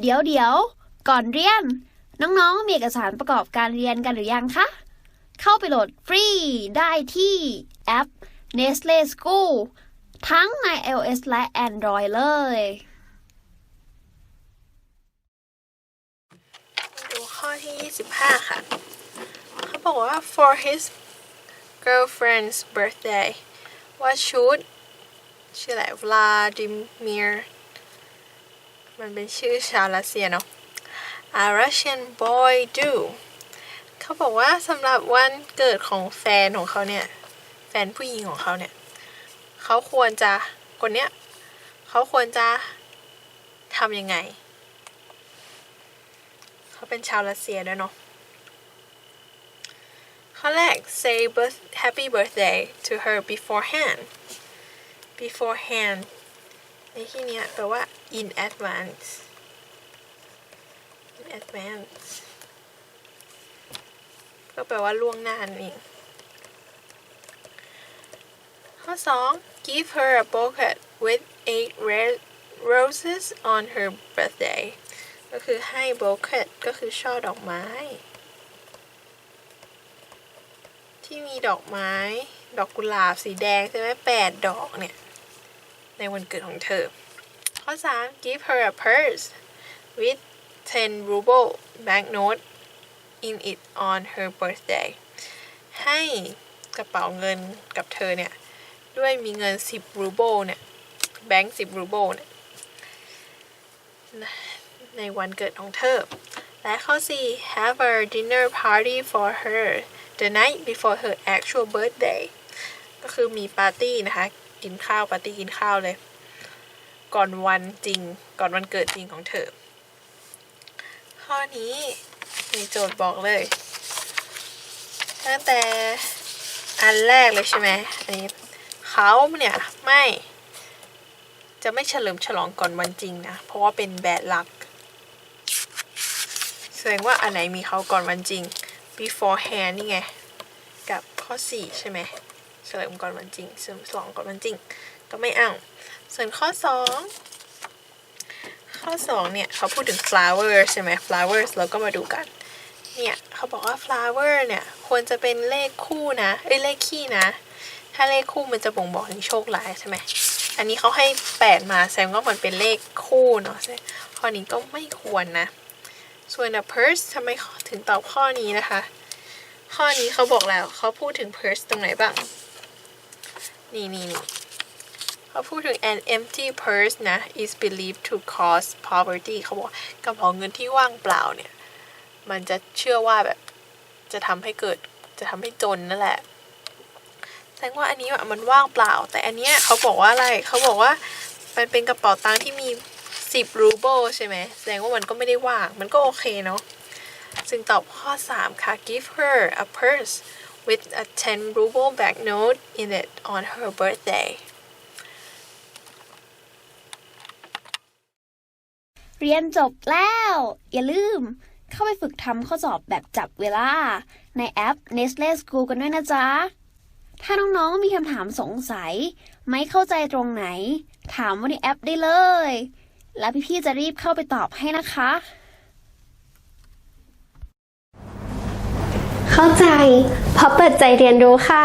เดี๋ยวเดี๋ยว ก่อนเรียน น้องๆ มีเอกสารประกอบการเรียนกันหรือยังคะ เข้าไปโหลดฟรีได้ที่แอป Nestle School ทั้งใน iOS และ Android เลย ดูข้อที่ 25 ค่ะ เขาบอกว่า for his girlfriend's birthday what should ชื่ออะไร Vladimir มันเป็นชื่อชาวรัสเซียเนาะ a Russian boy do เขาบอกว่าสำหรับวันเกิดของแฟนของเขาเนี่ย แฟนผู้หญิงของเขาเนี่ย เขาควรจะคนเนี้ย เขาควรจะทำยังไง เขาเป็นชาวรัสเซียด้วยเนาะข้อแรก say birth happy birthday to her beforehand beforehand ในที่นี้แปลว่า in advance in advance ก็แปลว่าล่วงหน้านั่นเองข้อ 2 give her a bouquet with eight red roses on her birthday ก็คือให้ bouquet ก็คือช่อดอกไม้ ที่มีดอกไม้ ดอกกุหลาบสีแดงใช่ไหมแปดดอกเนี่ย ในวันเกิดของเธอ ข้อ 3 give her a purse with 10 ruble banknote in it on her birthday ให้กระเป๋าเงินกับเธอเนี่ย ด้วยมีเงิน 10 รูเบิลเนี่ย แบงค์10 รูเบิลเนี่ย ในวันเกิดของเธอ และข้อ 4 have a dinner party for her the night before her actual birthday ก็คือมีปาร์ตี้นะคะ กินข้าวปาร์ตี้กินข้าวเลย ก่อนวันจริง ก่อนวันเกิดจริงของเธอ ข้อนี้มีโจทย์บอกเลย ตั้งแต่อันแรกเลยใช่ไหมอันนี้เขาเนี่ยไม่จะไม่เฉลิมฉลองก่อนวันจริงนะ เพราะว่าเป็นแบดลักแสดงว่าอันไหนมีเขาก่อนวันจริง beforehand นี่ไง กับข้อ 4 ใช่ไหม เฉลิมก่อนวันจริงเฉลิมฉลองก่อนวันจริง ก็ไม่เอาส่วนข้อ 2 ข้อ 2 เนี่ย เขาพูดถึง flower ใช่ไหม flowers เราก็มาดูกัน เนี่ย เขาบอกว่า flower เนี่ย ควรจะเป็นเลขคู่นะเอ้ยเลขคี่นะ ถ้าเลขคู่มันจะบ่งบอกถึงโชคร้ายใช่ไหมอันนี้เขาให้แปดมาแสดงว่ามันเป็นเลขคู่เนาะข้อนี้ก็ไม่ควรนะ ส่วน purse ทำไมถึงตอบข้อนี้นะคะ ข้อนี้เขาบอกแล้วเขาพูดถึง purse ตรงไหนบ้าง นี่นี่นี่เขาพูดถึง an empty purse นะ is believed to cause poverty เขาบอกกระเป๋าเงินที่ว่างเปล่าเนี่ย มันจะเชื่อว่าแบบจะทำให้เกิดจะทำให้จนนั่นแหละแสดงว่าอันนี้มันว่างเปล่า แต่อันเนี้ยเขาบอกว่าอะไรเขาบอกว่ามันเป็นกระเป๋าตังค์ที่มี 10 รูเบิลใช่ไหมแสดงว่ามันก็ไม่ได้ว่าง มันก็โอเคเนาะจึงตอบข้อ 3 ค่ะ give her a purse with a 10 ruble banknote in it on her birthday เรียนจบแล้ว อย่าลืมเข้าไปฝึกทำข้อสอบแบบจับเวลา ในแอป Nestle School กันด้วยนะจ๊ะ ถ้าน้องๆมีคำถามสงสัย ไม่เข้าใจตรงไหน ถามว่าในแอปได้เลย แล้วพี่ๆจะรีบเข้าไปตอบให้นะคะ เข้าใจเพราะเปิดใจเรียนรู้ค่ะ